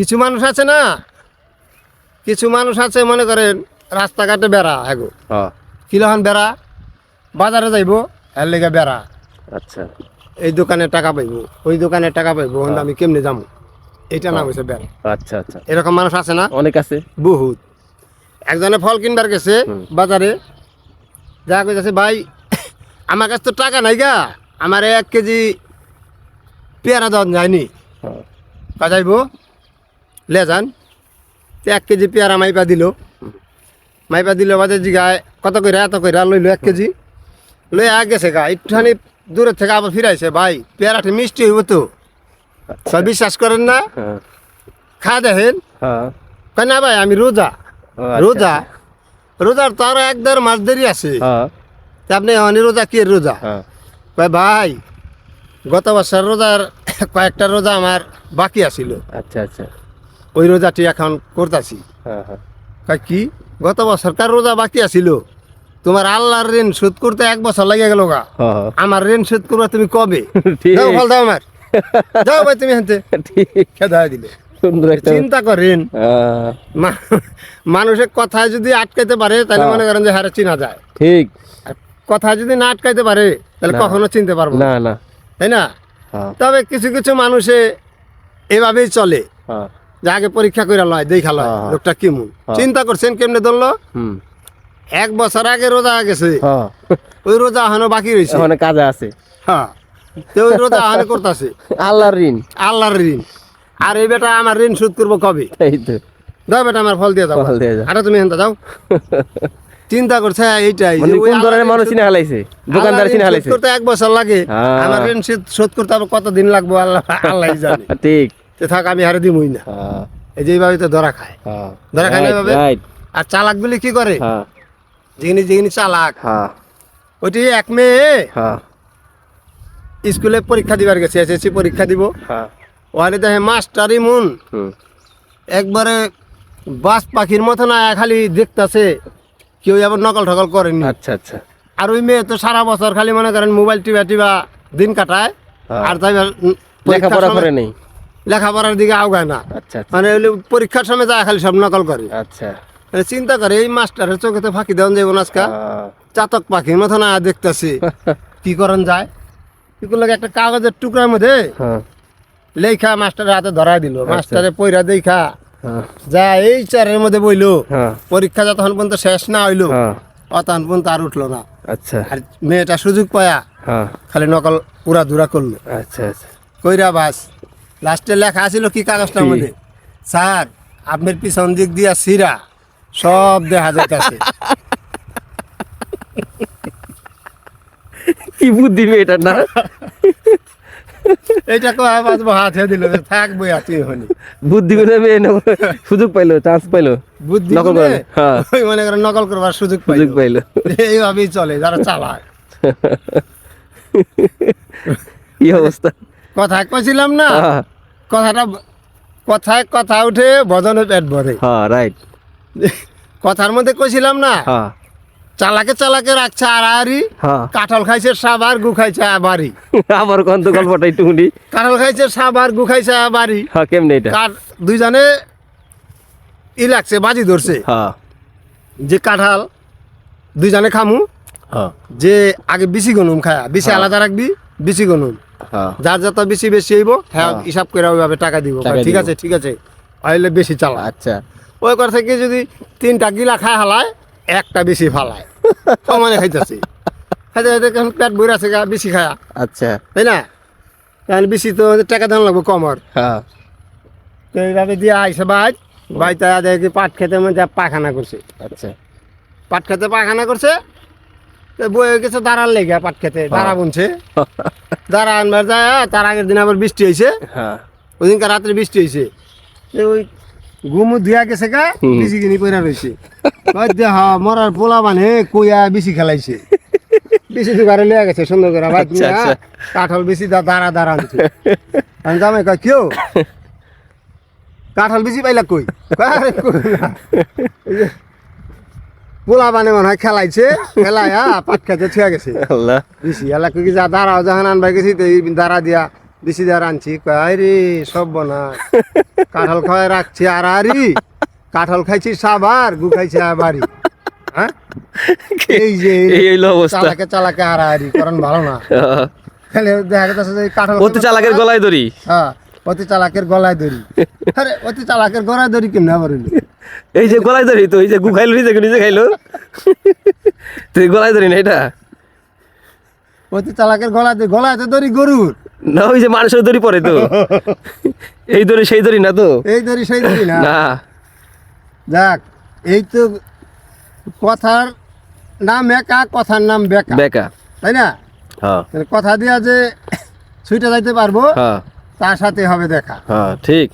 কিছু মানুষ আছে না? কিছু মানুষ আছে মনে করেন রাস্তাঘাটে বেড়া এগো হ্যাঁ। কিলহান বেড়া? বাজারে যাইব এর লেগে বেড়া। আচ্ছা। এই দোকানে টাকা পাইব ওই দোকানে টাকা পাইব আমি কেমনে যাব এইটা নাম হয়েছে বেড়া। আচ্ছা আচ্ছা। এরকম মানুষ আছে না? অনেক আছে। বহুত। একজনে ফল কিনবার গেছে বাজারে। যা কইতাছে ভাই আমার কাছে তো টাকা নাই গা। আমার এক কেজি পেয়ারা দেওয়া যায়নি। হ্যাঁ। কা যাইব? লে যান। এক কেজি পেয়ারা মাইপা দিল। মাইপা দিল বাজে জিগায় কত কইরা এত কইরা লইলো এক কেজি। লই আগ গেছে গা একটুখানি দূরের থেকে আবার ফিরাইছে। ভাই পেয়ারাটি মিষ্টি হইব তো। সব বিশ্বাস করেন না? হ্যাঁ। খা দেখেন। হ্যাঁ। কয় না ভাই আমি রোজা। আচ্ছা, রোজা। রোজার তো আরও এক দেড় মাস দেরি আছে। হ্যাঁ। আপনি অনি রোজা কি রোজা? কয় ভাই গত বছর রোজার কয়েকটা রোজা আমার বাকি আছিল। আচ্ছা আচ্ছা। ওই রোজাটি এখন করতেছি। হ্যাঁ হ্যাঁ। কি? গত বছর বছরকার রোজা বাকি আছিল? তোমার আল্লাহর ঋণ শোধ করতে এক বছর লাগে গেল গা। হ্যাঁ। আমার ঋণ শোধ করবা তুমি কবে? ফল দাও আমার। যাও ভাই তুমি ঠিক। খেদা দিলে। চিন্তা করেন মানুষের কথায় যদি আটকাইতে পারে তাহলে। মনে করেন যে হারে চিনা যায়। ঠিক। কথা যদি না আটকাইতে পারে তাহলে কখনো চিনতে পারব না। না তাই না? তবে কিছু কিছু মানুষে এভাবেই চলে। যে আগে পরীক্ষা করে লয় দেখা লয় হ্যাঁ। লোকটা কেমন? হ্যাঁ। চিন্তা করছেন কেমনে ধরলো? এক বছর আগে রোজা গেছে। হ্যাঁ। ওই রোজা এখনও বাকি রয়েছে অনেক কাজে আছে। হ্যাঁ। তো ওই রোজা এখনও করতেছে। আল্লাহর ঋণ। আল্লাহর ঋণ। আর এই বেটা আমার ঋণ শোধ করব কবে? এই তো। দাও বেটা আমার ফল দিয়ে দাও। ফল দিয়ে। আরে তুমি হেনতা যাও চিন্তা করছে এইটাই। মানে কোন ধরনের মানুষ চিনে হালাইছে? দোকানদার চিনে হালাইছে? করতে এক বছর লাগে। হ্যাঁ। আমার ঋণ শোধ- করতে আবার কতদিন লাগবো? আল্লাহ আল্লাহ জানে। ঠিক। তো থাক আমি হারে দিমই না। হ্যাঁ। এই যে এইভাবে তো ধরা খায়। হ্যাঁ। ধরা খায় না Right, এভাবে? right, আর কি করে? হ্যাঁ। যেখানে যেখানে চালাক। ওইটি এক মেয়ে স্কুলে পরীক্ষা দিবার গেছে এসএসসি পরীক্ষা দিব। ওখানে দেখে মাস্টারই মন একবারে বাস পাখির মতো না খালি দেখতাছে। কেউ আবার নকল ঠকল করেনি। আচ্ছা আচ্ছা। আর ওই মেয়ে তো সারা বছর খালি মনে করেন মোবাইল টিপা টিপা দিন কাটায়। আর তাই লেখাপড়া করে নেই। লেখাপড়ার দিকে আওগায় না। আচ্ছা আচ্ছা। মানে পরীক্ষার সময় যায় খালি সব নকল করে। আচ্ছা। মানে চিন্তা করে এই মাস্টারের চোখে তো ফাঁকি দেওয়া যাব আজকা। চাতক পাখির মতো না দেখতেছি। কি করেন যায়? কি করল একটা কাগজের টুকরার মধ্যে হ্যাঁ। লেখা মাস্টারের হাতে ধরাই দিল। মাস্টারে পয়রা দেখা হ্যাঁ। যা এই চারের মধ্যে বইলো হ্যাঁ। পরীক্ষা যতক্ষণ পর্যন্ত শেষ না হইল অতক্ষণ পর্যন্ত আর উঠল না। আচ্ছা। আর মেয়েটা সুযোগ পায়া খালি নকল উড়া ধুরা করল। আচ্ছা আচ্ছা। কইরা বাস লাস্টে লেখা আছিল কি কাগজটার কি? মধ্যে? স্যার আপনার পিছন দিক দিয়া সিরা সব দেখা যাইতেছে। কি বুদ্ধি মেয়েটা না? এইটা কয় বাজবো হাত দিল থাকব আছি হনি বুদ্ধি করে মেয়ে সুযোগ পাইলো চান্স পাইলো। বুদ্ধি নকল করে? করে, হ্যাঁ। ওই মনে করেন নকল করবার সুযোগ সুযোগ পাইলো পাইলো। এইভাবেই চলে যারা চালায়। কি অবস্থা? কথা কইছিলাম না? হ্যাঁ। কথাটা কথায় কথা উঠে ভজনে পেট ভরে। হ্যাঁ রাইট কথার মধ্যে কইছিলাম না? হ্যাঁ। চালাকে চালাকে রাখছে আড়াআড়ি হ্যাঁ। কাঁঠাল খাইছে সাবার গু খাইছে বাড়ি আমার কন্ত গল্পটা একটু শুনি কাঁঠাল খাইছে সাবার গু খাইছে বাড়ি হ্যাঁ কেমনে এটা? কাঠ দুইজনে ই লাগছে বাজি ধরছে। হ্যাঁ। যে কাঁঠাল দুইজনে খামু। হ্যাঁ। যে আগে বিচি গনুম খায়া হ্যাঁ। আলাদা রাখবি বিচি গনুম। যার যত বেশি বেশি হইব হ্যাঁ হ্যাঁ। হিসাব করে ওইভাবে টাকা দিব। ঠিক আছে ঠিক আছে। আইলে বেশি চালা আচ্ছা। ওই কর থেকে যদি তিনটা গিলা খায় হালায় একটা বেশি ফালায়। সমানে খাইতেছে। খাইতে খাইতে কেমন পেট বইরা আছে গা বেশি খায়া। আচ্ছা। তাই না? কারণ বেশি তো টাকা দাম লাগবে কমর হ্যাঁ। তো এইভাবে দিয়ে আইসে ভাই। ভাই তা দেখি পাট খেতে মধ্যে পায়খানা করছে। আচ্ছা। পাট খেতে পায়খানা করছে বই গেছে দাঁড়ার লেগে পাট খেতে দাঁড়া বুনছে। দাঁড়া আনবার যায় তার আগের দিন আবার বৃষ্টি হয়েছে। হ্যাঁ। ওই দিনকার রাত্রে বৃষ্টি হয়েছে। ওই গুমু ধুয়া গেছে গা। বেশি কিনি পয়রা রয়েছে দেহ মরার পোলা মানে কইয়া বেশি খেলাইছে। বেশি জোগাড়ে লিয়া গেছে সুন্দর করে ভাই তুমি আচ্ছা, হ্যাঁ, কাঁঠাল বেশি দা দাঁড়া দাঁড়া আনছে। আমি জামাই কয় কেউ কাঁঠাল বেশি পাইলা কই কয়, আরে কই না। এই যে পোলা মানে মনে হয় খেলাইছে খেলাইয়া পাট খেতে ছুয়া গেছে। আল্লাহ। বেশি এলা কি যা দাঁড়াও যখন আনবা গেছি তো দাঁড়া দিয়া দিছি দেওয়ার আনছি কয় রে সব বনা কাঁঠাল খাওয়াই রাখছি আর আরি কাঁঠাল খাইছি সাবার গু খাইছি আবারই হ্যাঁ? এই যে এই অবস্থা। চালাকে চালাকে আর আরি কারণ ভালো না। তাহলে দেখা যাচ্ছে যে কাঁঠাল অতি চালাকের গলায় ধরি হ্যাঁ অতি চালাকের গলায় দড়ি। আরে অতি চালাকের গলায় দড়ি কেমনে আবার? এই যে গলায় ধরি তো এই যে গু খাইলো নিজে নিজে খাইলো। তুই গলায় ধরি না এটা? অতি চালাকের গলায় গলায় তো দড়ি গরুর। না ওই যে মানুষের দড়ি পরে তো। এই দড়ি সেই দড়ি না তো? এই দড়ি সেই দড়ি না। না। যাক এই তো কথার নাম একা কথার নাম বেকা। বেকা। তাই না? হ্যাঁ। কথা দিয়া যে ছুটে যাইতে পারব হ্যাঁ। তার সাথে হবে দেখা। হ্যাঁ ঠিক।